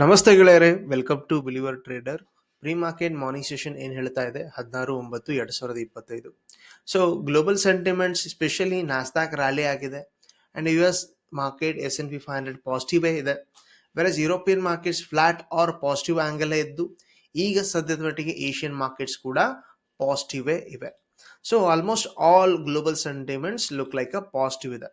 ನಮಸ್ತೆ ಗೆಳೆಯರೇ welcome to believer trader pre market morning session ಏನು ಹೇಳ್ತಾ ಇದೆ? ಹದಿನಾರು, ಒಂಬತ್ತು, ಎರಡು ಸಾವಿರದ ಇಪ್ಪತ್ತೈದು. So global sentiments specially Nasdaq rally ಆಗಿದೆ. And U S market S N P five hundred ಪಾಸಿಟಿವೇ ಇದೆ. Versus European markets flat or positive ಆ್ಯಂಗಲೇ ಇದ್ದು, ಈಗ ಸದ್ಯದ ಮಟ್ಟಿಗೆ ಏಷ್ಯನ್ ಮಾರ್ಕೆಟ್ಸ್ ಕೂಡ ಪಾಸಿಟಿವೇ ಇವೆ. So almost all global sentiments look like a positive ಇದೆ.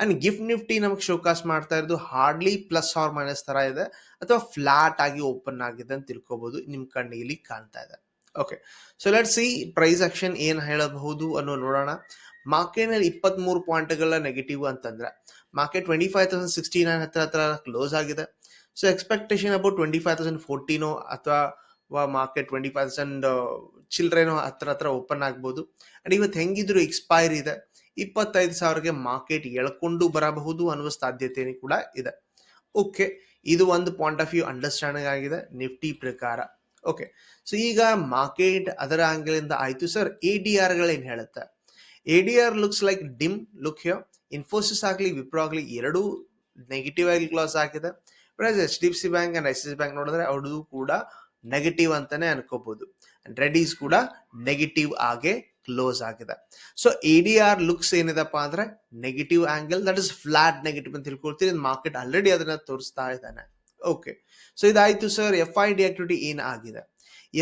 ಅಂಡ್ ಗಿಫ್ಟ್ ನಿಫ್ಟಿ ನಮಗೆ ಶೋಕಾಸ್ ಮಾಡ್ತಾ ಇರೋದು ಹಾರ್ಡ್ಲಿ ಪ್ಲಸ್ ಆರ್ ಮೈನಸ್ ತರ ಇದೆ. ಅಥವಾ ಫ್ಲಾಟ್ ಆಗಿ ಓಪನ್ ಆಗಿದೆ ಅಂತ ತಿಳ್ಕೊಬಹುದು ನಿಮ್ ಕಣ್ಣಿಗೆ ಕಾಣ್ತಾ ಇದೆ. Okay so let see price action ಏನ್ ಹೇಳಬಹುದು ಅನ್ನೋ ನೋಡೋಣ. ಮಾರ್ಕೆಟ್ನಲ್ಲಿ ಇಪ್ಪತ್ತ್ ಮೂರು ಪಾಯಿಂಟ್ಗಳ ನೆಗೆಟಿವ್ ಅಂತಂದ್ರೆ market twenty five thousand sixty nine ಹತ್ರ ಹತ್ರ ಕ್ಲೋಸ್ ಆಗಿದೆ. So expectation about twenty five thousand ಫೋರ್ಟೀನೋ ಅಥವಾ ಮಾರ್ಕೆಟ್ ಟ್ವೆಂಟಿ ಫೈವ್ ತೌಸಂಡ್ ಚಿಲ್ಡ್ರೇನೋ ಹತ್ರ ಹತ್ರ ಓಪನ್ ಆಗ್ಬೋದು. ಅಂಡ್ ಇವತ್ತು ಹೆಂಗಿದ್ರು ಎಕ್ಸ್ಪೈರ್ ಇದೆ. ಇಪ್ಪತ್ತೈದು ಸಾವಿರಕ್ಕೆ ಮಾರ್ಕೆಟ್ ಎಳ್ಕೊಂಡು ಬರಬಹುದು ಅನ್ನುವ ಸಾಧ್ಯತೆ ಕೂಡ ಇದೆ. ಓಕೆ ಇದು ಒಂದು ಪಾಯಿಂಟ್ ಆಫ್ ವ್ಯೂ ಅಂಡರ್ಸ್ಟ್ಯಾಂಡಿಂಗ್ ಆಗಿದೆ ನಿಫ್ಟಿ ಪ್ರಕಾರ. ಓಕೆ ಸೊ ಈಗ ಮಾರ್ಕೆಟ್ ಅದರ ಆಂಗಲಿಂದ ಆಯ್ತು ಸರ್ ಎ ಡಿ ಆರ್ಗಳೇನು ಹೇಳುತ್ತೆ? A D R looks like dim look here Infosys ಆಗಲಿ ವಿಪ್ರೋ ಆಗಲಿ ಎರಡೂ ನೆಗೆಟಿವ್ ಆಗಿ ಕ್ಲಾಸ್ ಆಗಿದೆ H D F C bank and S C bank ನೋಡಿದ್ರೆ ಅವ್ರದ್ದು ಕೂಡ ನೆಗೆಟಿವ್ ಅಂತಾನೆ ಅನ್ಕೋಬಹುದು. ರೆಡೀಸ್ ಕೂಡ ನೆಗೆಟಿವ್ ಆಗೇ ಕ್ಲೋಸ್ ಆಗಿದೆ. So A D R looks ಏನಿದೆಪ್ಪ ಅಂದ್ರೆ negative angle that is flat negative ಅಂತ ತಿಳ್ಕೊಳ್ತೀರಿ ಮಾರ್ಕೆಟ್ ಆಲ್ರೆಡಿ ಅದನ್ನ ತೋರಿಸ್ತಾ ಇದ್ದಾನೆ. ಓಕೆ ಸೊ ಇದಾಯ್ತು sir F I D activity ಏನ್ ಆಗಿದೆ?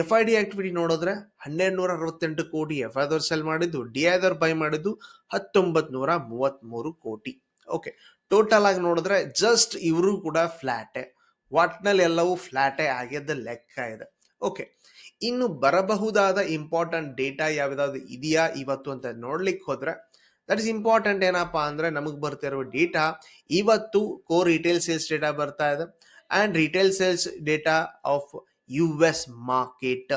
ಎಫ್ ಐ ಡಿ ಆಕ್ಟಿವಿಟಿ ನೋಡಿದ್ರೆ ಹನ್ನೆರಡು ನೂರ ಅರವತ್ತೆಂಟು ಕೋಟಿ ಎಫ್ ಐದವ್ರು ಸೆಲ್ ಮಾಡಿದ್ದು ಡಿ ಐದವ್ರು ಬೈ ಮಾಡಿದ್ದು ಹತ್ತೊಂಬತ್ ನೂರ ಮೂವತ್ ಮೂರು ಕೋಟಿ. ಓಕೆ ಟೋಟಲ್ ಆಗಿ ನೋಡಿದ್ರೆ ಜಸ್ಟ್ ಇವರು ಕೂಡ ಫ್ಲಾಟೆ ಒಟ್ನಲ್ಲಿ ಎಲ್ಲವೂ ಫ್ಲಾಟೇ ಆಗಿದ್ದ ಲೆಕ್ಕ ಇದೆ. ಓಕೆ ಇನ್ನು ಬರಬಹುದಾದ ಇಂಪಾರ್ಟೆಂಟ್ ಡೇಟಾ ಯಾವ್ದಾದ್ರು ಇದೆಯಾ ಇವತ್ತು ಅಂತ ನೋಡ್ಲಿಕ್ಕೆ ಹೋದ್ರೆ ದಟ್ ಇಸ್ ಇಂಪಾರ್ಟೆಂಟ್ ಏನಪ್ಪಾ ಅಂದ್ರೆ ನಮಗೆ ಬರ್ತಿರೋ ಡೇಟಾ ಇವತ್ತು ಕೋ ರಿಟೇಲ್ ಸೇಲ್ಸ್ ಡೇಟಾ ಬರ್ತಾ ಇದೆ and retail sales data of U S market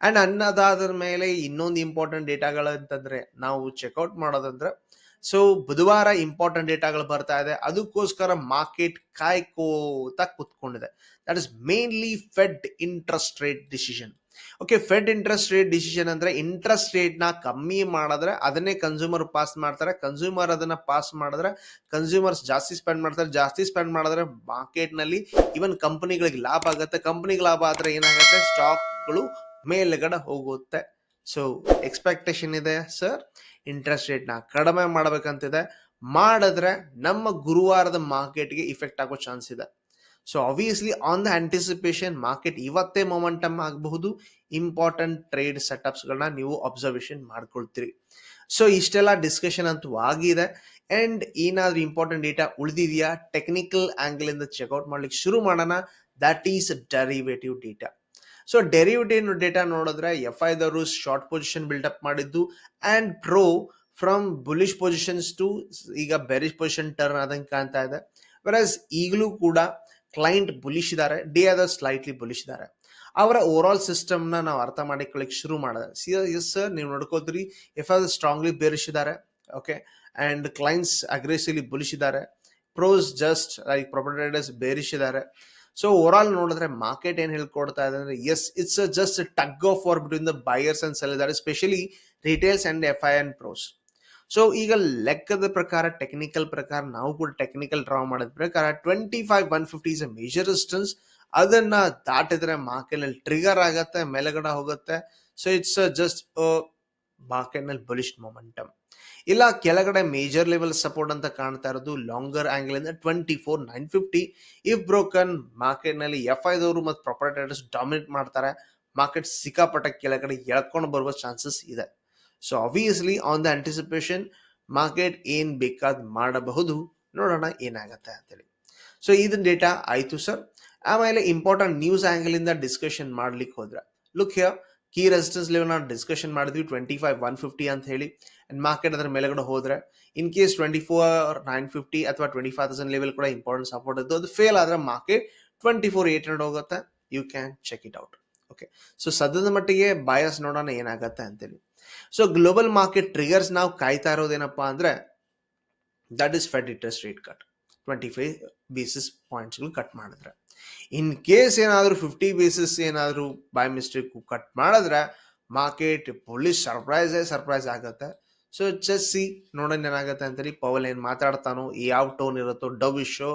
and ಅನ್ನದಾದ ಮೇಲೆ ಇನ್ನೊಂದು ಇಂಪಾರ್ಟೆಂಟ್ ಡೇಟಾಗಳು ಅಂತಂದ್ರೆ ನಾವು ಚೆಕ್ಔಟ್ ಮಾಡೋದಂದ್ರೆ ಸೊ ಬುಧವಾರ ಇಂಪಾರ್ಟೆಂಟ್ ಡೇಟಾಗಳು ಬರ್ತಾ ಇದೆ. ಅದಕ್ಕೋಸ್ಕರ ಮಾರ್ಕೆಟ್ ಕಾಯ್ಕೋತ ಕುತ್ಕೊಂಡಿದೆ. That is mainly Fed interest rate decision okay Fed interest rate decision ಅಂದ್ರೆ ಇಂಟ್ರೆಸ್ಟ್ ರೇಟ್ನ ಕಮ್ಮಿ ಮಾಡಿದ್ರೆ ಅದನ್ನೇ ಕನ್ಸ್ಯೂಮರ್ ಪಾಸ್ ಮಾಡ್ತಾರೆ. ಕನ್ಸ್ಯೂಮರ್ ಅದನ್ನ ಪಾಸ್ ಮಾಡಿದ್ರೆ ಕನ್ಸ್ಯೂಮರ್ಸ್ ಜಾಸ್ತಿ ಸ್ಪೆಂಡ್ ಮಾಡ್ತಾರೆ. ಜಾಸ್ತಿ ಸ್ಪೆಂಡ್ ಮಾಡಿದ್ರೆ ಮಾರ್ಕೆಟ್ನಲ್ಲಿ ಇವನ್ ಕಂಪನಿಗಳಿಗೆ ಲಾಭ ಆಗುತ್ತೆ. ಕಂಪನಿಗೆ ಲಾಭ ಆದ್ರೆ ಏನಾಗುತ್ತೆ? ಸ್ಟಾಕ್ಗಳು ಮೇಲ್ಗಡೆ ಹೋಗುತ್ತೆ. ಸೊ ಎಕ್ಸ್ಪೆಕ್ಟೇಷನ್ ಇದೆ ಸರ್ ಇಂಟ್ರೆಸ್ಟ್ ರೇಟ್ನ ಕಡಿಮೆ ಮಾಡಬೇಕಂತಿದೆ. ಮಾಡಿದ್ರೆ ನಮ್ಮ ಗುರುವಾರದ ಮಾರ್ಕೆಟ್ಗೆ ಇಫೆಕ್ಟ್ ಆಗೋ ಚಾನ್ಸ್ ಇದೆ. So obviously on the anticipation market ಇವತ್ತೇ ಮೊಮೆಂಟಮ್ ಆಗಬಹುದು. ಇಂಪಾರ್ಟೆಂಟ್ ಟ್ರೇಡ್ ಸೆಟಪ್ಸ್ಗಳನ್ನ ನೀವು ಅಬ್ಸರ್ವೇಷನ್ ಮಾಡ್ಕೊಳ್ತೀರಿ. ಸೊ ಇಷ್ಟೆಲ್ಲ ಡಿಸ್ಕಷನ್ ಅಂತೂ ಆಗಿದೆ. ಅಂಡ್ ಏನಾದ್ರೂ ಇಂಪಾರ್ಟೆಂಟ್ ಡೇಟಾ ಉಳಿದಿದೆಯಾ? ಟೆಕ್ನಿಕಲ್ ಆ್ಯಂಗಲಿಂದ ಚೆಕ್ಔಟ್ ಮಾಡ್ಲಿಕ್ಕೆ ಶುರು ಮಾಡೋಣ. That is derivative data so derivative data ನೋಡಿದ್ರೆ ಎಫ್ ಐದವರು ಶಾರ್ಟ್ ಪೊಸಿಷನ್ ಬಿಲ್ಡಪ್ ಮಾಡಿದ್ದು and pro from bullish positions to ಈಗ ಬೆರಿಶ್ ಪೊಸಿಷನ್ ಟರ್ನ್ ಆದಂಗೆ ಕಾಣ್ತಾ ಇದೆ. ವೆರಸ್ ಈಗಲೂ ಕೂಡ ಕ್ಲೈಂಟ್ ಬುಲಿಶ್ ಇದ್ದಾರೆ ಡಿ ಆದ ಸ್ಲೈಟ್ಲಿ ಬುಲಿಶ್ ಇದ್ದಾರೆ. ಅವರ ಓವರ್ ಆಲ್ ಸಿಸ್ಟಮ್ನ ನಾವು ಅರ್ಥ ಮಾಡಿಕೊಳ್ಳಿಕ್ ಶುರು ಮಾಡಿದ್ರೆ ಎಸ್ ಸರ್ ನೀವು ನೋಡ್ಕೋದ್ರಿ ಎಫ್ ಐ ಸ್ಟ್ರಾಂಗ್ಲಿ ಬೇರಿಶ್ ಇದ್ದಾರೆ okay and clients aggressively bullish ಇದ್ದಾರೆ. Pros just like prop traders bearish ಇದ್ದಾರೆ. ಸೊ ಓವರ್ ಆಲ್ ನೋಡಿದ್ರೆ ಮಾರ್ಕೆಟ್ ಏನ್ ಹೇಳ್ಕೊಡ್ತಾ ಇದೆ ಅಂದ್ರೆ yes it's just tug of war between the buyers and seller specially retails and F I and pros so ಈಗ ಲೆಕ್ಕದ ಪ್ರಕಾರ ಟೆಕ್ನಿಕಲ್ ಪ್ರಕಾರ, ನಾವು ಕೂಡ ಟೆಕ್ನಿಕಲ್ ಡ್ರಾ ಮಾಡಿದ ಪ್ರಕಾರ twenty five one fifty is a major resistance ಅದನ್ನ ದಾಟಿದ್ರೆ ಮಾರ್ಕೆಟ್ನಲ್ಲಿ ಟ್ರಿಗರ್ ಆಗತ್ತೆ, ಮೇಲಗಡೆ ಹೋಗುತ್ತೆ. ಸೊ ಇಟ್ಸ್ ಜಸ್ಟ್ ಮಾರ್ಕೆಟ್ನಲ್ಲಿ ಬಲಿಷ್ಟ್ ಮೊಮೆಂಟಮ್ ಇಲ್ಲ, ಕೆಳಗಡೆ ಮೇಜರ್ ಲೆವೆಲ್ ಸಪೋರ್ಟ್ ಅಂತ ಕಾಣ್ತಾ ಇರೋದು ಲಾಂಗರ್ ಆಂಗಲ್ ಇಂದ twenty four nine fifty if broken ಮಾರ್ಕೆಟ್ನಲ್ಲಿ ಎಫ್ ಐ ದವರು ಮತ್ತು ಟ್ರೇಡರ್ಸ್ ಡಾಮಿನೇಟ್ ಮಾಡ್ತಾರೆ. ಮಾರ್ಕೆಟ್ ಸಿಕ್ಕಾಪಟ್ಟ ಕೆಳಗಡೆ ಎಳ್ಕೊಂಡು ಬರುವ ಚಾನ್ಸಸ್ ಇದೆ. So obviously on the anticipation market ಏನ್ ಬೇಕಾದ್ ಮಾಡಬಹುದು. ನೋಡೋಣ ಏನಾಗತ್ತೆ ಅಂತೇಳಿ. ಸೊ ಇದನ್ನ ಡೇಟಾ ಆಯ್ತು ಸರ್ ಆಮೇಲೆ ಇಂಪಾರ್ಟೆಂಟ್ ನ್ಯೂಸ್ ಆಂಗಲ್ ಇಂದ ಡಿಸ್ಕಷನ್ ಮಾಡ್ಲಿಕ್ಕೆ ಹೋದ್ರೆ. Look here key resistance level ನಾವು ಡಿಸ್ಕಷನ್ ಮಾಡಿದ್ವಿ ಟ್ವೆಂಟಿ ಫೈವ್ ಒನ್ ಫಿಫ್ಟಿ ಅಂತ ಹೇಳಿ. ಅಂಡ್ ಮಾರ್ಕೆಟ್ ಅದರ ಮೇಲೆಗಡೆ ಹೋದ್ರೆ in case twenty four nine fifty ಅಥವಾ ಟ್ವೆಂಟಿ ಫೈವ್ ತೌಸಂಡ್ ಲೆವೆಲ್ ಕೂಡ ಇಂಪಾರ್ಟೆಂಟ್ ಸಪೋರ್ಟ್ ಇದ್ದು, ಅದು ಫೇಲ್ ಆದ್ರೆ market twenty four eight hundred ಹೋಗುತ್ತೆ. You can check it out okay so ಸದ್ಯದ ಮಟ್ಟಿಗೆ ಬಾಯಸ್ ನೋಡೋಣ ಏನಾಗತ್ತೆ ಅಂತೇಳಿ. ಸೊ ಗ್ಲೋಬಲ್ ಮಾರ್ಕೆಟ್ ಟ್ರಿಗರ್ಸ್ ನಾವು ಕಾಯ್ತಾ ಇರೋದೇನಪ್ಪಾ ಅಂದ್ರೆ that is Fed interest rate cut twenty five basis ಪಾಯಿಂಟ್ಸ್ಗಳು cut ಮಾಡಿದ್ರೆ. ಇನ್ ಕೇಸ್ ಏನಾದರೂ ಫಿಫ್ಟಿ ಬೇಸಿಸ್ ಏನಾದರೂ ಬೈ ಮಿಸ್ಟೇಕ್ ಕಟ್ ಮಾಡಿದ್ರೆ ಮಾರ್ಕೆಟ್ ಪೊಲೀಸ್ ಸರ್ಪ್ರೈಸ್ ಸರ್ಪ್ರೈಸ್ ಆಗುತ್ತೆ. ಸೊ ಚೆಸ್ಸಿ ನೋಡೋಣ ಏನಾಗುತ್ತೆ ಅಂತೇಳಿ ಪವಲ್ ಏನ್ ಮಾತಾಡ್ತಾನೋ ಯಾವ ಟೋನ್ ಇರುತ್ತೋ ಡವ್ ಇಶೋ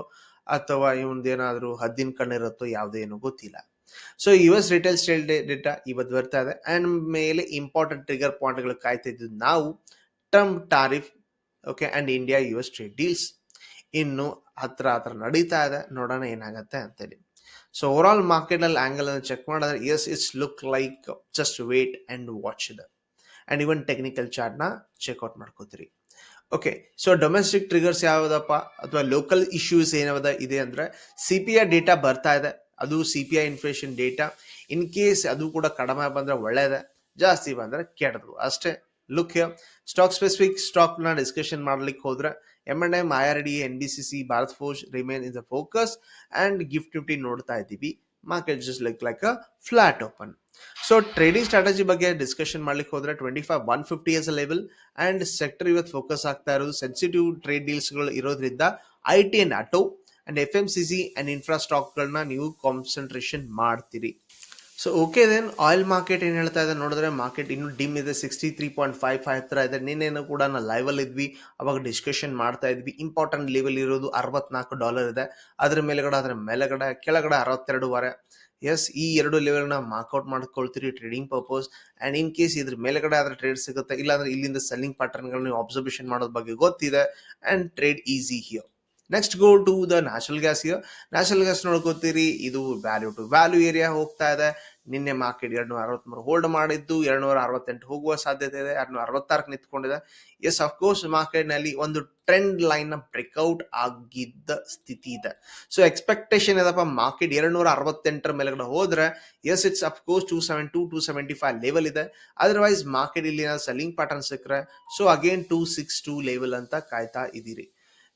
ಅಥವಾ ಇವಂದೇನಾದ್ರೂ ಹದ್ದಿನ ಕಣ್ಣಿರುತ್ತೋ ಯಾವುದೇ ಏನೋ ಗೊತ್ತಿಲ್ಲ. ಸೊ ಯು ಎಸ್ ರಿಟೇಲ್ ಸ್ಟೇಲ್ ಡೇಟಾ ಇವತ್ತು ಬರ್ತಾ ಇದೆ. ಅಂಡ್ ಮೇಲೆ ಇಂಪಾರ್ಟೆಂಟ್ ಟ್ರಿಗರ್ ಪಾಯಿಂಟ್ಗಳು ಕಾಯ್ತಾ ಇದ್ದು ನಾವು Trump tariff okay and India U S trade deals ಇನ್ನು ಹತ್ರ ಹತ್ರ ನಡೀತಾ ಇದೆ. ನೋಡೋಣ ಏನಾಗತ್ತೆ ಅಂತೇಳಿ. ಸೊ ಓವರ್ ಆಲ್ ಮಾರ್ಕೆಟ್ ಅಲ್ಲಿ ಆಂಗಲ್ ಅನ್ನು ಚೆಕ್ ಮಾಡಿದ್ರೆ yes it's look like just wait and watch ಇದೆ ಅಂಡ್ ಇವನ್ ಟೆಕ್ನಿಕಲ್ ಚಾರ್ಟ್ನ ಚೆಕ್ಔಟ್ ಮಾಡ್ಕೋತೀರಿ. ಓಕೆ ಸೊ ಡೊಮೆಸ್ಟಿಕ್ ಟ್ರಿಗರ್ಸ್ ಯಾವ್ದಪ್ಪ? ಅಥವಾ ಲೋಕಲ್ ಇಶ್ಯೂಸ್ ಏನಾದ ಇದೆ ಅಂದರೆ ಸಿ ಪಿ ಐ ಡೇಟಾ ಬರ್ತಾ ಇದೆ. ಅದು C P I inflation data in case ಅದು ಕೂಡ ಕಡಿಮೆ ಬಂದರೆ ಒಳ್ಳೆಯದೆ ಜಾಸ್ತಿ ಬಂದ್ರೆ ಕೆಟ್ಟದು ಅಷ್ಟೇ ಲುಕ್ ಸ್ಟಾಕ್ ಸ್ಪೆಸಿಫಿಕ್ ಸ್ಟಾಕ್ನ ಡಿಸ್ಕಷನ್ ಮಾಡ್ಲಿಕ್ಕೆ ಹೋದ್ರೆ M and M I R D N B C C Bharat Forge remain in the focus and gift fifty ನೋಡ್ತಾ ಇದ್ದೀವಿ. Market just like like a flat open so trading strategy ಬಗ್ಗೆ discussion ಮಾಡ್ಲಿಕ್ಕೆ ಹೋದ್ರೆ twenty five one fifty is level and sector ಇವತ್ತು focus ಆಗ್ತಾ ಇರೋದು sensitive trade ಡೀಲ್ಸ್ಗಳು ಇರೋದ್ರಿಂದ I T and auto and F M C G and infra ಸ್ಟಾಕ್ಗಳನ್ನ ನೀವು ಕಾನ್ಸಂಟ್ರೇಷನ್ ಮಾಡ್ತೀರಿ. So okay then oil market ಏನು ಹೇಳ್ತಾ ಇದೆ ನೋಡಿದ್ರೆ ಮಾರ್ಕೆಟ್ ಇನ್ನೂ ಡಿಮ್ ಇದೆ sixty three point five five ಹತ್ರ ಇದೆ. ನಿನ್ನೇನು ಕೂಡ ನಾವು ಲೈವಲ್ಲಿ ಇದ್ವಿ, ಅವಾಗ ಡಿಸ್ಕಷನ್ ಮಾಡ್ತಾ ಇದ್ವಿ. ಇಂಪಾರ್ಟೆಂಟ್ ಲೆವೆಲ್ ಇರೋದು ಅರವತ್ನಾಲ್ಕು ಡಾಲರ್ ಇದೆ. ಅದ್ರ ಮೇಲೆಗಡೆ, ಅದರ ಮೇಲೆಗಡೆ, ಕೆಳಗಡೆ ಅರವತ್ತೆರಡುವರೆ. ಎಸ್ ಈ ಎರಡು ಲೆವೆಲ್ನ mark out ಮಾಡ್ಕೊಳ್ತೀರಿ trading purpose and in case ಇದ್ರ ಮೇಲೆಗಡೆ ಆದ್ರೆ ಟ್ರೇಡ್ ಸಿಗುತ್ತೆ, ಇಲ್ಲಾಂದ್ರೆ ಇಲ್ಲಿಂದ ಸೆಲ್ಲಿಂಗ್ ಪ್ಯಾಟರ್ನ್ಗಳನ್ನ ಅಬ್ಸರ್ವೇಷನ್ ಮಾಡೋದ್ ಬಗ್ಗೆ ಗೊತ್ತಿದೆ. And trade easy here next go to the natural gas here natural gas ನೋಡ್ಕೋತೀರಿ, ಇದು ವ್ಯಾಲ್ಯೂ ಟು ವ್ಯಾಲ್ಯೂ ಏರಿಯಾ ಹೋಗ್ತಾ ಇದೆ. ನಿನ್ನೆ ಮಾರ್ಕೆಟ್ ಎರಡ್ನೂರ ಅರವತ್ಮೂರು ಹೋಲ್ಡ್ ಮಾಡಿದ್ದು ಎರಡ್ನೂರ ಅರವತ್ತೆಂಟು ಹೋಗುವ ಸಾಧ್ಯತೆ ಇದೆ ಎರಡ್ನೂರ ಅರವತ್ತಾರಕ್ಕೆ ನಿಂತ್ಕೊಂಡಿದೆ. ಎಸ್ ಅಫ್ಕೋರ್ಸ್ ಮಾರ್ಕೆಟ್ನಲ್ಲಿ ಒಂದು ಟ್ರೆಂಡ್ ಲೈನ್ನ ಬ್ರೇಕ್ಔಟ್ ಆಗಿದ್ದ ಸ್ಥಿತಿ ಇದೆ. ಸೊ ಎಕ್ಸ್ಪೆಕ್ಟೇಷನ್ ಇದಪ್ಪ ಮಾರ್ಕೆಟ್ ಎರಡ್ನೂರ ಅರವತ್ತೆಂಟರ ಮೇಲೆಗಡೆ ಹೋದ್ರೆ yes it's of course two seven two two seventy five level ಇದೆ. ಅದರ್ವೈಸ್ ಮಾರ್ಕೆಟ್ ಇಲ್ಲಿ ಸೆಲ್ಲಿಂಗ್ ಪ್ಯಾಟರ್ನ್ ಸಿಕ್ಕರೆ so again two six two level ಅಂತ ಕಾಯ್ತಾ ಇದ್ದೀರಿ.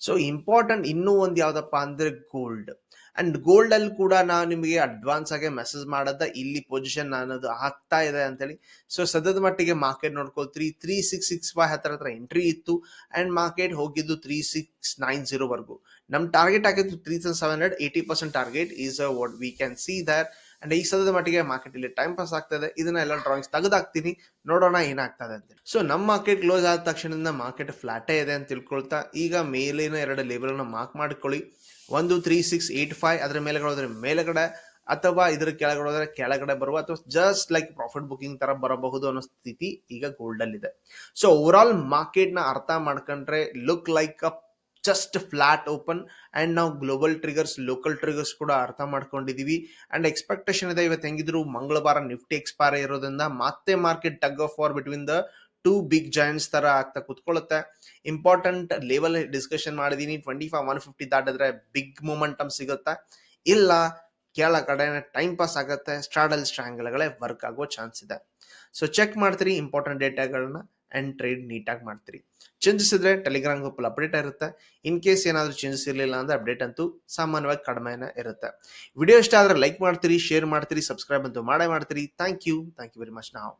ಸೊ ಇಂಪಾರ್ಟೆಂಟ್ ಇನ್ನೂ ಒಂದು ಯಾವುದಪ್ಪ ಅಂದ್ರೆ ಗೋಲ್ಡ್ ಅಂಡ್ ಗೋಲ್ಡ್ ಅಲ್ಲಿ ಕೂಡ ನಾವು ನಿಮಗೆ ಅಡ್ವಾನ್ಸ್ ಆಗಿ ಮೆಸೇಜ್ ಮಾಡದ, ಇಲ್ಲಿ ಪೊಸಿಷನ್ ಅನ್ನೋದು ಆಗ್ತಾ ಇದೆ ಅಂತೇಳಿ. ಸೊ ಸದ್ಯದ ಮಟ್ಟಿಗೆ ಮಾರ್ಕೆಟ್ ನೋಡ್ಕೊಳ್ತೀರಿ. ತ್ರೀ ಸಿಕ್ಸ್ ಸಿಕ್ಸ್ ಫೈವ್ ಹತ್ರ ಹತ್ರ ಎಂಟ್ರಿ ಇತ್ತು. ಅಂಡ್ ಮಾರ್ಕೆಟ್ ಹೋಗಿದ್ದು ತ್ರೀ ಸಿಕ್ಸ್ ನೈನ್ ಜೀರೋ ವರ್ಗು. ನಮ್ ಟಾರ್ಗೆಟ್ ಆಗಿದ್ದು three thousand seven hundred eighty percent target is what we can see there and ಈ ಸದ್ಯದ ಮಟ್ಟಿಗೆ ಮಾರ್ಕೆಟ್ ಇಲ್ಲಿ ಟೈಮ್ ಪಾಸ್ ಆಗ್ತದೆ ಇದನ್ನ ಎಲ್ಲ ಡ್ರಾಯಿಂಗ್ಸ್ ತೆಗೆದಾಕ್ತೀನಿ. ನೋಡೋಣ ಏನಾಗ್ತದೆ ಅಂತ ಸೊ ನಮ್ಮ ಮಾರ್ಕೆಟ್ ಕ್ಲೋಸ್ ಆದ ತಕ್ಷಣದಿಂದ ಮಾರ್ಕೆಟ್ ಫ್ಲಾಟೇ ಇದೆ ಅಂತ ತಿಳ್ಕೊಳ್ತಾ, ಈಗ ಮೇಲಿನ ಎರಡು ಲೇಬಲ್ನ ಮಾರ್ಕ್ ಮಾಡ್ಕೊಳ್ಳಿ. ಒಂದು ತ್ರೀ ಸಿಕ್ಸ್ ಏಟ್ ಫೈವ್ ಅದ್ರ ಮೇಲೆಗಡೆ ಹೋದ್ರೆ ಮೇಲೆಗಡೆ, ಅಥವಾ ಇದ್ರ ಕೆಳಗಡೆ ಹೋದ್ರೆ ಕೆಳಗಡೆ ಬರುವ, ಅಥವಾ ಜಸ್ಟ್ ಲೈಕ್ ಪ್ರಾಫಿಟ್ ಬುಕಿಂಗ್ ತರ ಬರಬಹುದು ಅನ್ನೋ ಸ್ಥಿತಿ ಈಗ ಗೋಲ್ಡ್ ಅಲ್ಲಿ ಇದೆ ಸೊ ಓವರ್ ಆಲ್ ಮಾರ್ಕೆಟ್ನ ಅರ್ಥ ಮಾಡ್ಕೊಂಡ್ರೆ look like a just flat open and ನಾವು ಗ್ಲೋಬಲ್ ಟ್ರಿಗರ್ಸ್ ಲೋಕಲ್ ಟ್ರಿಗರ್ಸ್ ಕೂಡ ಅರ್ಥ ಮಾಡ್ಕೊಂಡಿದ್ದೀವಿ ಆ್ಯಂಡ್ ಎಕ್ಸ್ಪೆಕ್ಟೇಷನ್ ಇದೆ, ಇವತ್ತು ಹೆಂಗಿದ್ರು ಮಂಗಳವಾರ ನಿಫ್ಟಿ ಎಕ್ಸ್ಪೈರ್ ಇರೋದ್ರಿಂದ ಮತ್ತೆ market tug of war between the two big giants ತರ ಆಗ್ತಾ ಕುತ್ಕೊಳ್ಳುತ್ತೆ. ಇಂಪಾರ್ಟೆಂಟ್ ಲೆವೆಲ್ ಡಿಸ್ಕಷನ್ ಮಾಡಿದೀನಿ. ಟ್ವೆಂಟಿ ಫೈವ್ ಒನ್ ಫಿಫ್ಟಿ ದಾಟಿದ್ರೆ ಬಿಗ್ ಮೂಮೆಂಟಮ್ ಸಿಗುತ್ತೆ. ಇಲ್ಲ ಕೆಳಗಡೆ ಟೈಮ್ ಪಾಸ್ ಆಗುತ್ತೆ. ಸ್ಟ್ರಾಡಲ್ ಸ್ಟ್ರಾಂಗಲ್ಗಳೇ ವರ್ಕ್ ಆಗೋ ಚಾನ್ಸ್ ಇದೆ. ಸೊ ಚೆಕ್ ಮಾಡ್ತೀರಿ ಇಂಪಾರ್ಟೆಂಟ್ ಡೇಟಾಗಳನ್ನ ಅಂಡ್ ಟ್ರೇಡ್ ನೀಟಾಗಿ ಮಾಡ್ತೀರಿ. ಚೇಂಜಸ್ ಇದ್ರೆ ಟೆಲಿಗ್ರಾಮ್ ಗ್ರೂಪಲ್ಲಿ ಅಪ್ಡೇಟ್ ಇರುತ್ತೆ. ಇನ್ ಕೇಸ್ ಏನಾದರೂ ಚೇಂಜಸ್ ಇರಲಿಲ್ಲ ಅಂದ್ರೆ ಅಪ್ಡೇಟ್ ಅಂತೂ ಸಾಮಾನ್ಯವಾಗಿ ಕಡಿಮೆನೇ ಇರುತ್ತೆ. ವಿಡಿಯೋ ಇಷ್ಟ ಆದ್ರೆ ಲೈಕ್ ಮಾಡ್ತೀರಿ ಶೇರ್ ಮಾಡ್ತೀರಿ ಸಬ್ಸ್ಕ್ರೈಬ್ ಅಂತೂ ಮಾಡೇ ಮಾಡ್ತೀರಿ. Thank you thank you very much ನಾವು